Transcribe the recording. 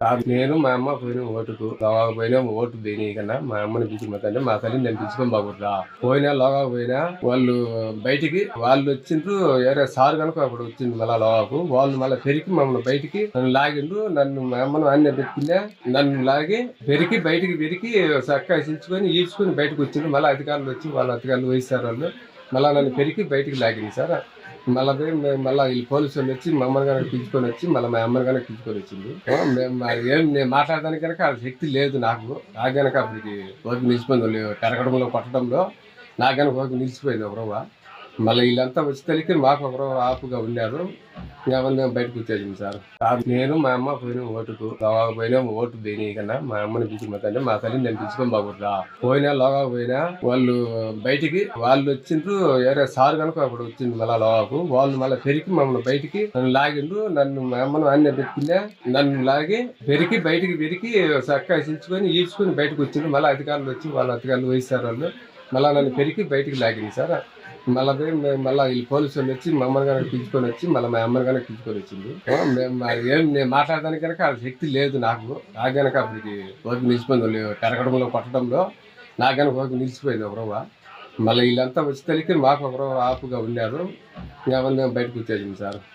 నేను మా అమ్మ పోయిన ఓటుకు లోగా పోయినా ఓటు దేనికన్నా మా అమ్మని పిలుచుకుంటే మా తల్లిని నేను పిలుచుకొని బాగుంటా పోయినా లోగా పోయినా వాళ్ళు బయటికి వాళ్ళు వచ్చిండ్రు ఎవరైనా సార్ కనుక అప్పుడు వచ్చింది మళ్ళా లోగాకు వాళ్ళు మళ్ళీ పెరిగి మమ్మల్ని బయటికి నన్ను లాగిండ్రు నన్ను మా అమ్మను అన్నీ పెట్టుకున్నా నన్ను లాగి పెరిగి బయటికి పెరిగి చక్క చించుకొని ఈడ్చుకొని బయటకు వచ్చిండ్రు. మళ్ళీ అధికారులు వచ్చి వాళ్ళ అధికారులు వహిస్తారు వాళ్ళు మళ్ళీ నన్ను పెరిగి బయటికి లాగింది సార్. మళ్ళీ పోయి మేము మళ్ళీ వీళ్ళు పోలీసు వచ్చి మా అమ్మని కనుక పిలుచుకొని వచ్చి మళ్ళీ మా అమ్మని కనుక పిలుచుకొని వచ్చింది. మేము ఏం నేను మాట్లాడడానికి కనుక ఆ శక్తి లేదు నాకు. నాకు కనుక అప్పటికి ఓపిక నిలిచిపోయింది. వాళ్ళు పెరగడంలో కొట్టడంలో నాకు కనుక ఓపిక నిలిచిపోయింది ఒక మళ్ళీ వీళ్ళంతా వచ్చి తెలియక మాకు ఒక ఆపుగా ఉన్నారు. ఎవరిని బయటకు వచ్చేసింది సార్. నేను మా అమ్మ పోయిన ఓటుకు లోగా పోయినా ఓటు దేని కన్నా మా అమ్మని పిలుచుకుంటే మా తల్లిని నేను పిలుచుకొని బాగుంటా పోయినా లోగా పోయినా వాళ్ళు బయటికి వాళ్ళు వచ్చిండ్రు వేరే సార్ కనుక అప్పుడు వచ్చింది మళ్ళా లోగాకు వాళ్ళు మళ్ళీ పెరిగి మమ్మల్ని బయటికి నన్ను లాగిండ్రు నన్ను మా అమ్మను అన్నీ పెట్టుకున్నా నన్ను లాగి పెరిగి బయటికి పెరిగి చక్కగా చించుకొని ఈడ్చుకొని బయటకు వచ్చిండ్రు. మళ్ళీ అధికారులు వచ్చి వాళ్ళ అధికారులు వహిస్తారు వాళ్ళు మళ్ళీ నన్ను పెరిగి బయటికి లాగింది సార్. మళ్ళీ పోయి మేము మళ్ళీ వీళ్ళు పోలీసు వచ్చి మా అమ్మని కనుక పిలుచుకొని వచ్చి మళ్ళీ మా అమ్మని కనుక పిలుచుకొని వచ్చింది. మేము ఏం నేను మాట్లాడడానికి కనుక ఆ శక్తి లేదు నాకు. నాకు కనుక అప్పటికి ఓపిక నిలిచిపోయింది. పెరగడంలో కొట్టడంలో నాకు కనుక ఓపిక నిలిచిపోయింది ఒక మళ్ళీ వీళ్ళంతా వచ్చి తెలియక మాకు ఒకరో ఆపుగా ఉన్నారు. ఇంకా మేము బయటకు వచ్చేసింది సార్.